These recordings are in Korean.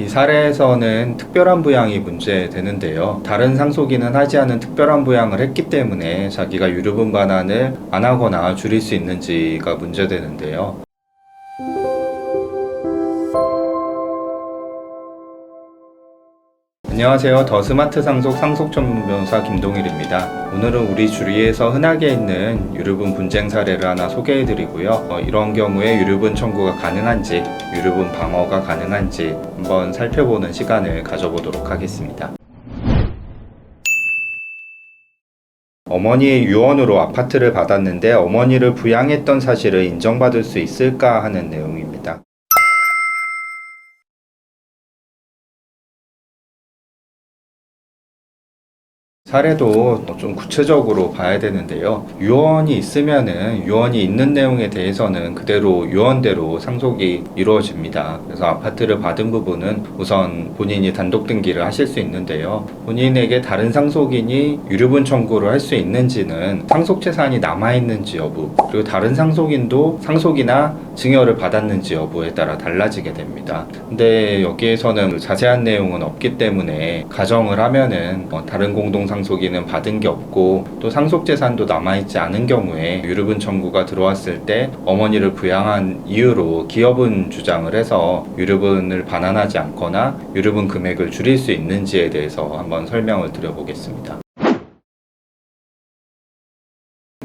이 사례에서는 특별한 부양이 문제되는데요. 다른 상속인은 하지 않은 특별한 부양을 했기 때문에 자기가 유류분 반환을 안 하거나 줄일 수 있는지가 문제되는데요. 안녕하세요. 더 스마트 상속 상속 전문 변호사 김동일입니다. 오늘은 우리 주위에서 흔하게 있는 유류분 분쟁 사례를 하나 소개해 드리고요. 어, 이런 경우에 유류분 청구가 가능한지, 유류분 방어가 가능한지 한번 살펴보는 시간을 가져보도록 하겠습니다. 어머니의 유언으로 아파트를 받았는데 어머니를 부양했던 사실을 인정받을 수 있을까 하는 내용입니다. 사례도 좀 구체적으로 봐야 되는데요. 유언이 있으면은 유언이 있는 내용에 대해서는 그대로 유언대로 상속이 이루어집니다. 그래서 아파트를 받은 부분은 우선 본인이 단독 등기를 하실 수 있는데요. 본인에게 다른 상속인이 유류분 청구를 할 수 있는지는 상속 재산이 남아 있는지 여부, 그리고 다른 상속인도 상속이나 증여를 받았는지 여부에 따라 달라지게 됩니다. 근데 여기에서는 자세한 내용은 없기 때문에 가정을 하면은 어, 다른 공동 상 속인은 받은 게 없고 또 상속 재산도 남아 있지 않은 경우에 유류분 청구가 들어왔을 때 어머니를 부양한 이유로 기업은 주장을 해서 유류분을 반환하지 않거나 유류분 금액을 줄일 수 있는지에 대해서 한번 설명을 드려보겠습니다.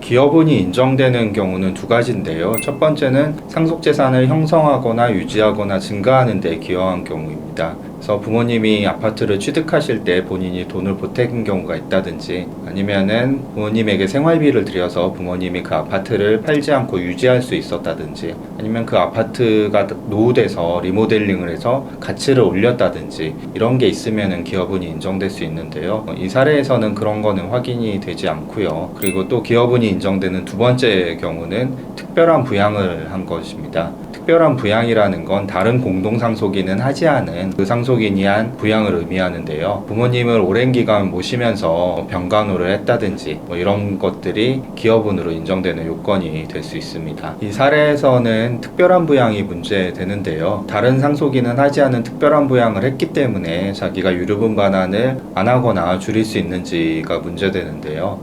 기여분이 인정되는 경우는 두 가지인데요. 첫 번째는 상속재산을 형성하거나 유지하거나 증가하는 데 기여한 경우입니다. 그래서 부모님이 아파트를 취득하실 때 본인이 돈을 보태는 경우가 있다든지 아니면은 부모님에게 생활비를 들여서 부모님이 그 아파트를 팔지 않고 유지할 수 있었다든지 아니면 그 아파트가 노후돼서 리모델링을 해서 가치를 올렸다든지 이런 게 있으면은 기여분이 인정될 수 있는데요. 이 사례에서는 그런 거는 확인이 되지 않고요. 그리고 또 기여분이 인정되는 두 번째 경우는 특별한 부양을 한 것입니다. 특별한 부양이라는 건 다른 공동 상속인은 하지 않은 그 상속인이 한 부양을 의미하는데요. 부모님을 오랜 기간 모시면서 병간호를 했다든지 뭐 이런 것들이 기여분으로 인정되는 요건이 될 수 있습니다. 이 사례에서는 특별한 부양이 문제되는데요. 다른 상속인은 하지 않은 특별한 부양을 했기 때문에 자기가 유류분 반환을 안 하거나 줄일 수 있는지가 문제되는데요.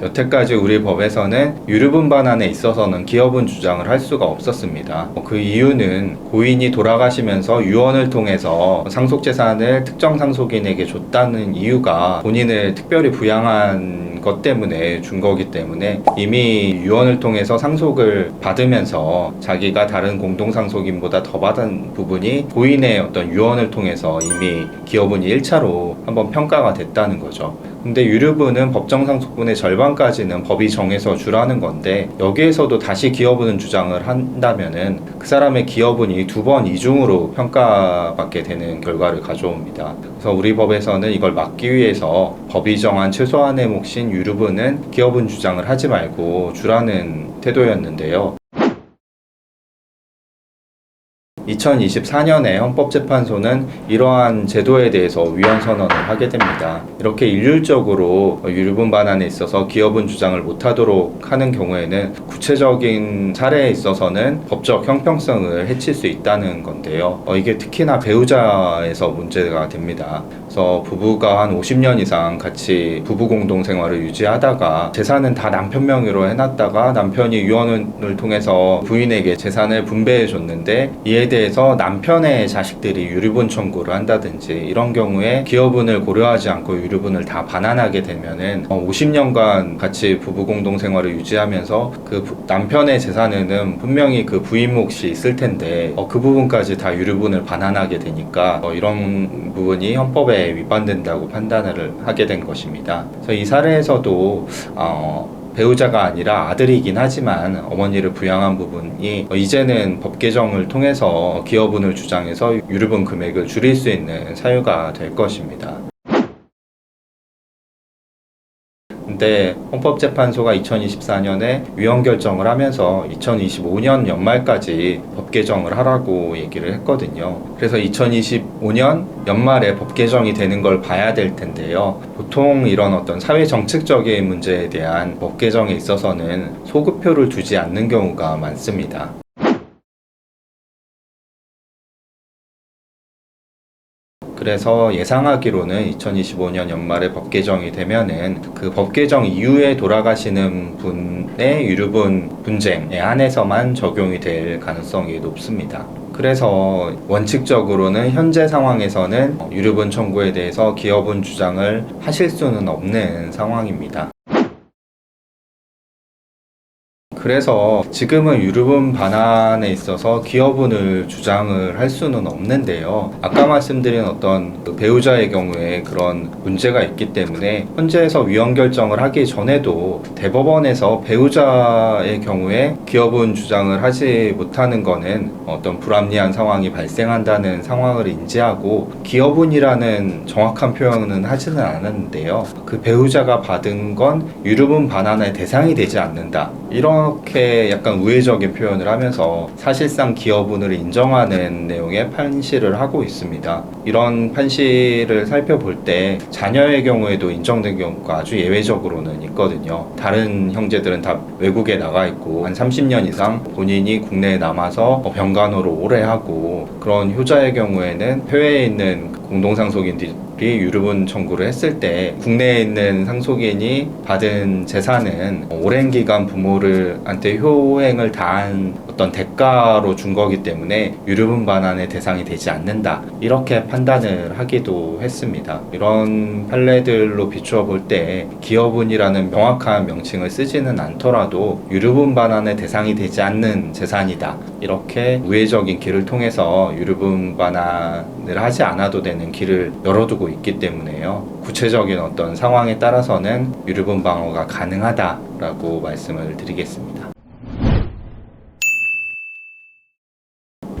여태까지 우리 법에서는 유류분 반환에 있어서는 기업은 주장을 할 수가 없었습니다. 그 이유는 고인이 돌아가시면서 유언을 통해서 상속재산을 특정 상속인에게 줬다는 이유가 본인을 특별히 부양한 것 때문에 준 거기 때문에 이미 유언을 통해서 상속을 받으면서 자기가 다른 공동상속인보다 더 받은 부분이 고인의 어떤 유언을 통해서 이미 기업은 1차로 한번 평가가 됐다는 거죠. 근데 유류분은 법정 상속분의 절반까지는 법이 정해서 주라는 건데 여기에서도 다시 기여분은 주장을 한다면은 그 사람의 기여분이 두 번 이중으로 평가받게 되는 결과를 가져옵니다. 그래서 우리 법에서는 이걸 막기 위해서 법이 정한 최소한의 몫인 유류분은 기여분 주장을 하지 말고 주라는 태도였는데요. 2024년에 헌법재판소는 이러한 제도에 대해서 위헌 선언을 하게 됩니다. 이렇게 일률적으로 유류분 반환에 있어서 기업은 주장을 못하도록 하는 경우에는 구체적인 사례에 있어서는 법적 형평성을 해칠 수 있다는 건데요. 어, 이게 특히나 배우자에서 문제가 됩니다. 그래서 부부가 한 50년 이상 같이 부부 공동 생활을 유지하다가 재산은 다 남편 명의로 해놨다가 남편이 유언을 통해서 부인에게 재산을 분배해 줬는데 이에 대해 서 남편의 자식들이 유류분 청구를 한다든지 이런 경우에 기여분을 고려하지 않고 유류분을 다 반환하게 되면은 50년간 같이 부부 공동 생활을 유지하면서 그 부- 남편의 재산에는 분명히 그 부인 몫이 있을 텐데 어, 그 부분까지 다 유류분을 반환하게 되니까 어, 이런 부분이 헌법에 위반된다고 판단을 하게 된 것입니다. 그래서 이 사례에서도 어, 배우자가 아니라 아들이긴 하지만 어머니를 부양한 부분이 어, 이제는 법 개정을 통해서 기여분을 주장해서 유류분 금액을 줄일 수 있는 사유가 될 것입니다. 근데 헌법재판소가 2024년에 위헌 결정을 하면서 2025년 연말까지 법 개정을 하라고 얘기를 했거든요. 그래서 2025년 연말에 법 개정이 되는 걸 봐야 될 텐데요. 보통 이런 어떤 사회 정책적인 문제에 대한 법 개정에 있어서는 소급표를 두지 않는 경우가 많습니다. 그래서 예상하기로는 2025년 연말에 법 개정이 되면은 그 법 개정 이후에 돌아가시는 분의 유류분 분쟁에 한해서만 적용이 될 가능성이 높습니다. 그래서 원칙적으로는 현재 상황에서는 유류분 청구에 대해서 기업은 주장을 하실 수는 없는 상황입니다. 그래서 지금은 유류분 반환에 있어서 기여분을 주장을 할 수는 없는데요. 아까 말씀드린 어떤 그 배우자의 경우에 그런 문제가 있기 때문에 현재에서 위헌 결정을 하기 전에도 대법원에서 배우자의 경우에 기여분 주장을 하지 못하는 거는 어떤 불합리한 상황이 발생한다는 상황을 인지하고 기여분이라는 정확한 표현은 하지는 않았는데요. 그 배우자가 받은 건 유류분 반환의 대상이 되지 않는다. 이 렇게 약간 우회적인 표현을 하면서 사실상 기여분을 인정하는 내용의 판시를 하고 있습니다. 이런 판시를 살펴볼 때 자녀의 경우에도 인정된 경우가 아주 예외적으로는 있거든요. 다른 형제들은 다 외국에 나가 있고 한 30년 이상 본인이 국내에 남아서 뭐 병간호를 오래 하고 그런 효자의 경우에는 해외에 있는 공동상속인 들이 유류분 청구를 했을 때 국내에 있는 상속인이 받은 재산은 오랜 기간 부모를한테 효행을 다한 어떤 대가로 준 거기 때문에 유류분 반환의 대상이 되지 않는다 이렇게 판단을 하기도 했습니다. 이런 판례들로 비추어 볼 때 기여분이라는 명확한 명칭을 쓰지는 않더라도 유류분 반환의 대상이 되지 않는 재산이다 이렇게 우회적인 길을 통해서 유류분 반환을 하지 않아도 되는 길을 열어두고 있기 때문에요. 구체적인 어떤 상황에 따라서는 유류분 방어가 가능하다라고 말씀을 드리겠습니다.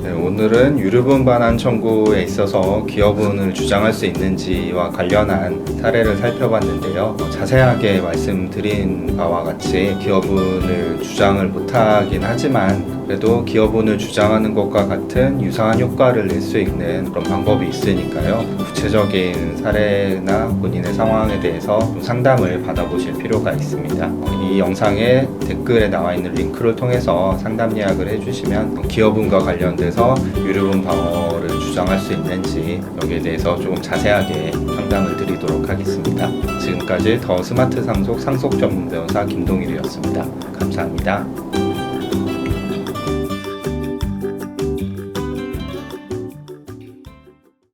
네, 오늘은 유류분 반환 청구에 있어서 기여분을 주장할 수 있는지와 관련한 사례를 살펴봤는데요. 어, 자세하게 말씀드린 바와 같이 기여분을 주장을 못하긴 하지만 그래도 기여분을 주장하는 것과 같은 유사한 효과를 낼 수 있는 그런 방법이 있으니까요. 구체적인 사례나 본인의 상황에 대해서 좀 상담을 받아보실 필요가 있습니다. 어, 이 영상에 댓글에 나와 있는 링크를 통해서 상담 예약을 해주시면 기여분과 관련돼서 유류분 방어를 주장할 수 있는지 여기에 대해서 조금 자세하게 상담을 드리도록 하겠습니다. 지금까지 더 스마트 상속 상속 전문 변호사 김동일이었습니다. 감사합니다.